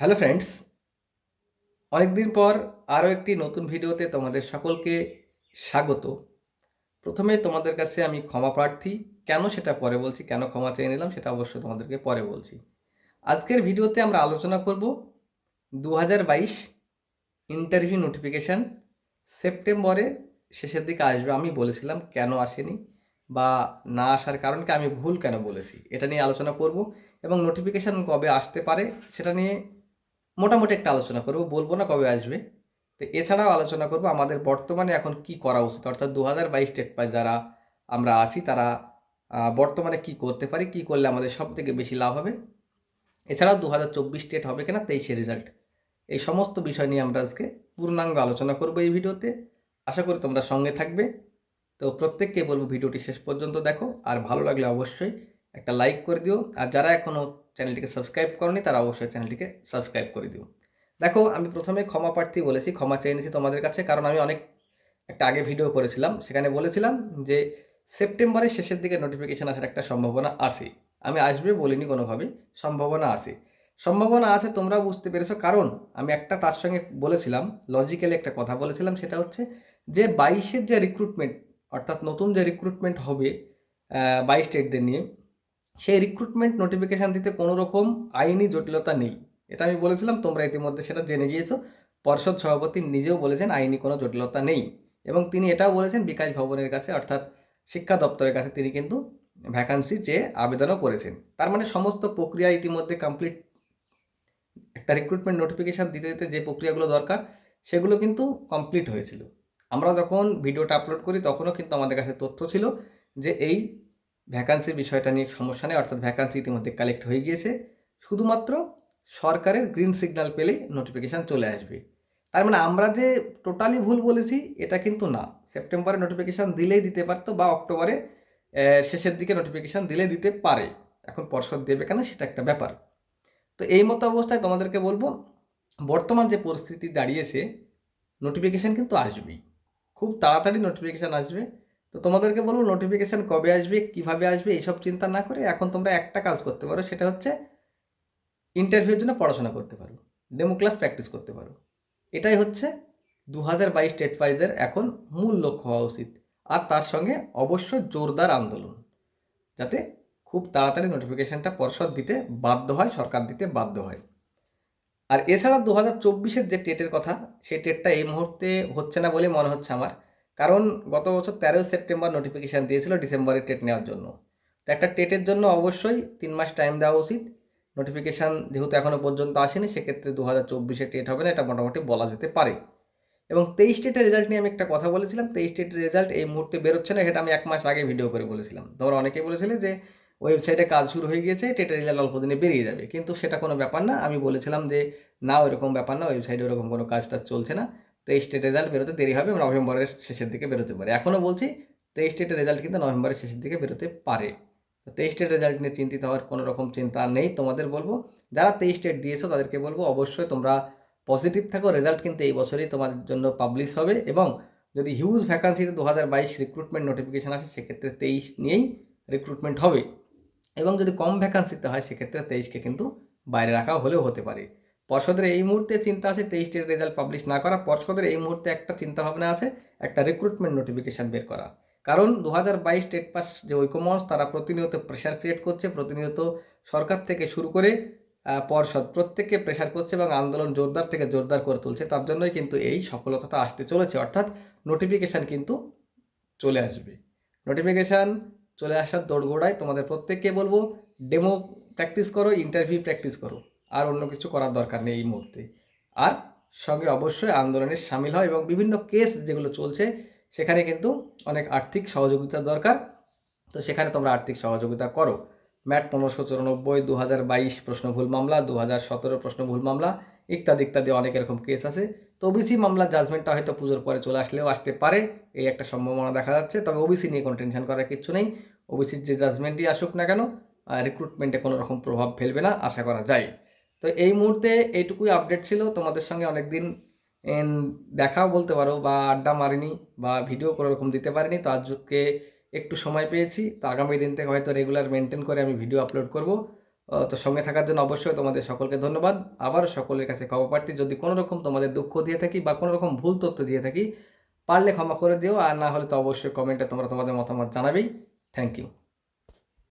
Hello friends অনেকদিন পর আরও একটি নতুন ভিডিওতে তোমাদের সকলকে স্বাগত। প্রথমে তোমাদের কাছে আমি ক্ষমা প্রার্থী। কেন সেটা পরে বলছি, কেন ক্ষমা চেয়ে নিলাম সেটা অবশ্যই তোমাদেরকে পরে বলছি। আজকের ভিডিওতে আমরা আলোচনা করব দু বাইশ ইন্টারভিউ নোটিফিকেশান সেপ্টেম্বরের শেষের দিকে আসবে। আমি বলেছিলাম কেন আসেনি বা না আসার কারণকে আমি ভুল কেন বলেছি, এটা নিয়ে আলোচনা করব এবং নোটিফিকেশান কবে আসতে পারে সেটা নিয়ে মোটামুটি একটা আলোচনা করব, বলব না কবে আসবে। তো এছাড়াও আলোচনা করব আমাদের বর্তমানে এখন কি করা উচিত, অর্থাৎ দু হাজার বাইশ ডেট পাই যারা আমরা আসি তারা বর্তমানে কি করতে পারি, কি করলে আমাদের সব থেকে বেশি লাভ হবে? এছাড়াও দু হাজার চব্বিশ ডেট হবে কিনা তেইশে রেজাল্ট। এই সমস্ত বিষয় নিয়ে আমরা আজকে পূর্ণাঙ্গ আলোচনা করব এই ভিডিওতে। আশা করি তোমরা সঙ্গে থাকবে। তো প্রত্যেককে বলব ভিডিওটি শেষ পর্যন্ত দেখো, আর ভালো লাগলে অবশ্যই একটা লাইক করে দিও। আর যারা এখনও চ্যানেলটিকে সাবস্ক্রাইব করনি, তারা অবশ্যই চ্যানেলটিকে সাবস্ক্রাইব করে দিও। দেখো, আমি প্রথমে ক্ষমা প্রার্থী বলেছি, ক্ষমা চেয়ে নিয়েছি তোমাদের কাছে, কারণ আমি অনেক, একটা আগে ভিডিও করেছিলাম, সেখানে বলেছিলাম যে সেপ্টেম্বরের শেষের দিকে নোটিফিকেশান আসার একটা সম্ভাবনা আছে। আমি আসবে বলিনি কোনোভাবে সম্ভাবনা আছে। সম্ভাবনা আছে, তোমরাও বুঝতে পেরেছ, কারণ আমি একটা তার সঙ্গে বলেছিলাম লজিক্যালি একটা কথা বলেছিলাম, সেটা হচ্ছে যে বাইশের যে রিক্রুটমেন্ট অর্থাৎ নতুন যে রিক্রুটমেন্ট হবে বাইশ স্টেটদের নিয়ে সেই রিক্রুটমেন্ট নোটিফিকেশান দিতে কোনো রকম আইনি জটিলতা নেই। এটা আমি বলেছিলাম, তোমরা ইতিমধ্যে সেটা জেনে গিয়েছো। পর্ষদ সভাপতি নিজেও বলেছেন আইনি কোনো জটিলতা নেই এবং তিনি এটাও বলেছেন বিকাশ ভবনের কাছে অর্থাৎ শিক্ষা দপ্তরের কাছে তিনি কিন্তু ভ্যাকান্সি চেয়ে আবেদনও করেছেন। তার মানে সমস্ত প্রক্রিয়া ইতিমধ্যে কমপ্লিট একটা রিক্রুটমেন্ট নোটিফিকেশান দিতে দিতে যে প্রক্রিয়াগুলো দরকার, সেগুলো কিন্তু কমপ্লিট হয়েছিল। আমরা যখন ভিডিওটা আপলোড করি, তখনও কিন্তু আমাদের কাছে তথ্য ছিল যে এই ভ্যাকান্সি বিষয়টা নিয়ে সমস্যা নেই, অর্থাৎ ভ্যাকান্সি ইতিমধ্যে কালেক্ট হয়ে গিয়েছে। শুধুমাত্র সরকারের গ্রিন সিগন্যাল পেলেই নোটিফিকেশান চলে আসবে। তার মানে আমরা যে টোটালি ভুল বলেছি, এটা কিন্তু না। সেপ্টেম্বরে নোটিফিকেশান দিলেই দিতে পারতো বা অক্টোবরে শেষের দিকে নোটিফিকেশান দিলে দিতে পারে। এখন পর্ষদ দেবে কেন, সেটা একটা ব্যাপার। তো এই মতো অবস্থায় তোমাদেরকে বলব, বর্তমান যে পরিস্থিতি দাঁড়িয়েছে নোটিফিকেশান কিন্তু আসবেই। খুব তাড়াতাড়ি নোটিফিকেশান আসবে। তো তোমাদেরকে বলব নোটিফিকেশান কবে আসবে, কীভাবে আসবে এইসব চিন্তা না করে এখন তোমরা একটা কাজ করতে পারো, সেটা হচ্ছে ইন্টারভিউর জন্য পড়াশোনা করতে পারো ডেমো ক্লাস প্র্যাকটিস করতে পারো। এটাই হচ্ছে দু হাজার বাইশ স্টেট ওয়াইজের এখন মূল লক্ষ্য হওয়া উচিত। আর তার সঙ্গে অবশ্যই জোরদার আন্দোলন, যাতে খুব তাড়াতাড়ি নোটিফিকেশানটা পর্ষদ দিতে বাধ্য হয়, সরকার দিতে বাধ্য হয়। আর এছাড়া দু হাজার চব্বিশের যে টেটের কথা, সেই টেটটা এই মুহূর্তে হচ্ছে না বলে মনে হচ্ছে আমার। কারণ গত বছর তেরোই সেপ্টেম্বর নোটিফিকেশান দিয়েছিল ডিসেম্বরে টেট নেওয়ার জন্য। তো একটা টেটের জন্য অবশ্যই তিন মাস টাইম দেওয়া উচিত। নোটিফিকেশান যেহেতু এখনও পর্যন্ত আসেনি, সেক্ষেত্রে দু হাজার চব্বিশে টেট হবে না, এটা মোটামুটি বলা যেতে পারে। এবং তেইশ টেটের রেজাল্ট নিয়ে আমি একটা কথা বলেছিলাম, তেইশ টেটের রেজাল্ট এই মুহূর্তে বেরোচ্ছে না, সেটা আমি এক মাস আগে ভিডিও করে বলেছিলাম। তোমরা অনেকেই বলেছিলে যে ওয়েবসাইটে কাজ শুরু হয়ে গিয়েছে টেটের রেজাল্ট অল্প দিনে বেরিয়ে যাবে। কিন্তু সেটা কোনো ব্যাপার না, আমি বলেছিলাম যে না, ওইরকম ব্যাপার না ওয়েবসাইটে ওরকম কোনো কাজ টাজ চলছে না। তেইশ স্টেট রেজাল্ট বেরোতে দেরি হবে এবং নভেম্বরের শেষের দিকে বেরোতে পারে। এখনও বলছি, তেইশ স্টেটের রেজাল্ট কিন্তু নভেম্বরের শেষের দিকে বেরোতে পারে। তো তেইশ স্টেট রেজাল্ট নিয়ে চিন্তিত হওয়ার কোনো রকম চিন্তা নেই। তোমাদের বলব, যারা তেইশ স্টেট দিয়েছ তাদেরকে বলব, অবশ্যই তোমরা পজিটিভ থাকো। রেজাল্ট কিন্তু এই বছরই তোমাদের জন্য পাবলিশ হবে এবং যদি হিউজ ভ্যাকান্সিতে দু হাজার বাইশ রিক্রুটমেন্ট নোটিফিকেশান আসে, সেক্ষেত্রে তেইশ নিয়েই রিক্রুটমেন্ট হবে। এবং যদি কম ভ্যাকান্সিতে হয়, সেক্ষেত্রে তেইশকে কিন্তু বাইরে রাখা হলেও হতে পারে। পর্ষদের এই মুহূর্তে চিন্তা আছে তেইশটির রেজাল্ট পাবলিশ না করা। পর্ষদের এই মুহূর্তে একটা চিন্তা ভাবনা আছে, একটা রিক্রুটমেন্ট নোটিফিকেশান বের করা। কারণ দু হাজার বাইশ স্টেট পাস যে ঐকমঞ্চ তারা প্রতিনিয়ত প্রেশার ক্রিয়েট করছে, প্রতিনিয়ত সরকার থেকে শুরু করে পর্ষদ প্রত্যেককে প্রেশার করছে এবং আন্দোলন জোরদার থেকে জোরদার করে তুলছে। তার জন্যই কিন্তু এই সফলতাটা আসতে চলেছে। অর্থাৎ নোটিফিকেশান কিন্তু চলে আসবে। নোটিফিকেশান চলে আসার দোড়গোড়ায় তোমাদের প্রত্যেককে বলব ডেমো প্র্যাকটিস করো ইন্টারভিউ প্র্যাকটিস করো। আর অন্য কিছু করার দরকার নেই এই মুহূর্তে। আর সঙ্গে অবশ্যই আন্দোলনে সামিল হয় এবং বিভিন্ন কেস যেগুলো চলছে, সেখানে কিন্তু অনেক আর্থিক সহযোগিতার দরকার। তো সেখানে তোমরা আর্থিক সহযোগিতা করো। ম্যাট পনেরোশো চুরানব্বই দু হাজার বাইশ প্রশ্ন ভুল মামলা দু হাজার সতেরো প্রশ্ন ভুল মামলা, ইত্যাদি ইত্যাদি অনেক এরকম কেস আছে। তো ওবিসি মামলার জাজমেন্টটা হয়তো পুজোর পরে চলে আসলেও আসতে পারে, এই একটা সম্ভাবনা দেখা যাচ্ছে। তবে ওবিসি নিয়ে কোনো টেনশন করার কিছু নেই। ওবিসির যে জাজমেন্টই আসুক না কেন রিক্রুটমেন্টে কোনো রকম প্রভাব ফেলবে না, আশা করা যায়। তো এই মুহূর্তে এইটুকুই আপডেট ছিল। তোমাদের সঙ্গে অনেকদিন এন দেখাও বলতে পারো বা আড্ডা মারিনি বা ভিডিও কোনো রকম দিতে পারিনি। তো আজকে একটু সময় পেয়েছি। তো আগামী দিন থেকে হয়তো রেগুলার মেনটেন করে আমি ভিডিও আপলোড করব। তো সঙ্গে থাকার জন্য অবশ্যই তোমাদের সকলকে ধন্যবাদ। আবার সকলের কাছে ক্ষমা প্রার্থী। যদি কোনো রকম তোমাদের দুঃখ দিয়ে থাকি বা কোনো রকম ভুল তথ্য দিয়ে থাকি, পারলে ক্ষমা করে দিও। আর না হলে তো অবশ্যই কমেন্টে তোমরা তোমাদের মতামত জানাবেই। Thank you